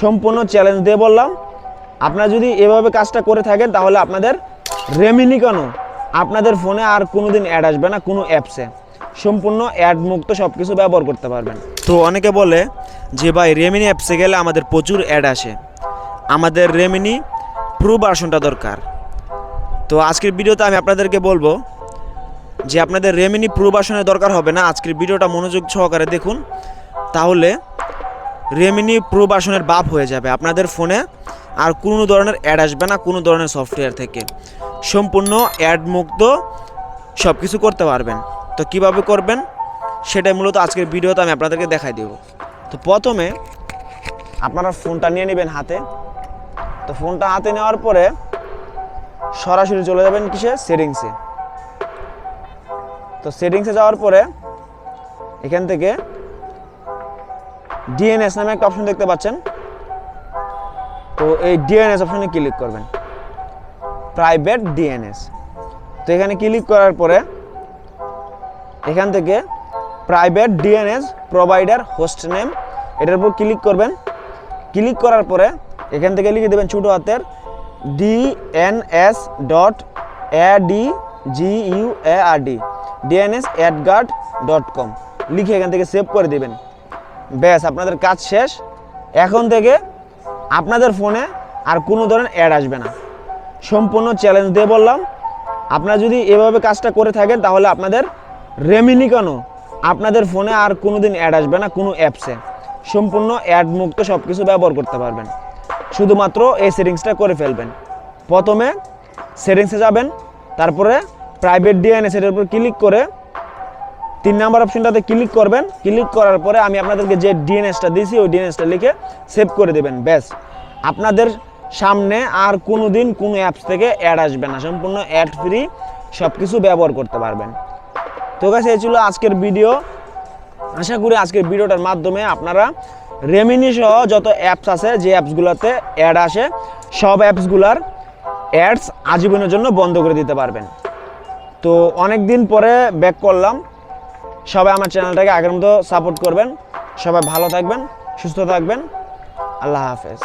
সম্পূর্ণ চ্যালেঞ্জ দিয়ে বললাম, আপনারা যদি এভাবে কাজটা করে থাকেন, তাহলে আপনাদের রেমিনি কেন? আপনাদের ফোনে আর কোনো দিন অ্যাড আসবে না, কোনো অ্যাপসে সম্পূর্ণ অ্যাড মুক্ত সব কিছু ব্যবহার করতে পারবেন। তো অনেকে বলে যে, ভাই রেমিনি অ্যাপসে গেলে আমাদের প্রচুর অ্যাড আসে। আমাদের রেমিনি প্রো ভার্সনটা দরকার। তো আজকের ভিডিওতে আমি আপনাদেরকে বলব যে, আপনাদের রেমিনি প্রো ভার্সনের দরকার হবে না। আজকের ভিডিওটা মনোযোগ সহকারে দেখুন। তাহলে রেমিনি প্রো ভার্সনের বাপ হয়ে যাবে আপনাদের ফোনে। আর কোনো ধরনের অ্যাড আসবে না, কোনো ধরনের সফটওয়্যার থেকে। সম্পূর্ণ অ্যাড মুক্ত সব কিছু করতে পারবেন। তো কীভাবে করবেন? সেটাই মূলত আজকের ভিডিওতে আমি আপনাদেরকে দেখাই দেব। তো প্রথমে আপনারা ফোনটা নিয়ে নেবেন হাতে। তো ফোনটা হাতে নেওয়ার পরে সরাসরি চলে যাবেন কিসে? সেটিংসে তো সেটিংসে যাওয়ার পরে এখান থেকে ডিএনএস নামে একটা অপশন দেখতে পাচ্ছেন। তো এই ডিএনএস অপশনে ক্লিক করবেন। প্রাইভেট ডিএনএস তো এখানে ক্লিক করার পরে এখান থেকে private DNS provider host name এটার উপর ক্লিক করবেন। ক্লিক করার পরে এখান থেকে লিখে দেবেন ছোটো হাতের DNS dot D G U A R D DNS AdGuard dot com লিখে এখান থেকে সেভ করে দেবেন। ব্যাস, আপনাদের কাজ শেষ। এখন থেকে আপনাদের ফোনে আর কোনো ধরনের অ্যাড আসবে না। সম্পূর্ণ চ্যালেঞ্জ দিয়ে বললাম, আপনারা যদি এভাবে কাজটা করে থাকেন, তাহলে আপনাদের রেমিনি কেন? আপনাদের ফোনে আর কোনো দিন অ্যাড আসবে না কোনো অ্যাপসে সম্পূর্ণ অ্যাড মুক্ত সব কিছু ব্যবহার করতে পারবেন। শুধুমাত্র এই সেটিংসটা করে ফেলবেন। প্রথমে সেটিংসে যাবেন, তারপরে প্রাইভেট ডিএনএস এর উপর ক্লিক করে তিন নাম্বার অপশনটাতে ক্লিক করবেন। ক্লিক করার পরে আমি আপনাদেরকে যে ডিএনএসটা দিয়েছি ওই ডিএনএসটা লিখে সেভ করে দেবেন। ব্যাস। আপনাদের সামনে আর কোনো দিন কোনো অ্যাপস থেকে অ্যাড আসবে না। সম্পূর্ণ অ্যাড ফ্রি সব কিছু ব্যবহার করতে পারবেন। তো কাছে এই ছিল আজকের ভিডিও। আশা করি আজকের ভিডিওটার মাধ্যমে আপনারা রেমিনি সহ যত অ্যাপস আছে, যে অ্যাপসগুলোতে অ্যাড আসে, সব অ্যাপসগুলার অ্যাডস আজীবনের জন্য বন্ধ করে দিতে পারবেন। তো অনেক দিন পরে ব্যাক করলাম। সবাই আমার চ্যানেলটাকে আগের মতো সাপোর্ট করবেন। সবাই ভালো থাকবেন সুস্থ থাকবেন। আল্লাহ হাফেজ।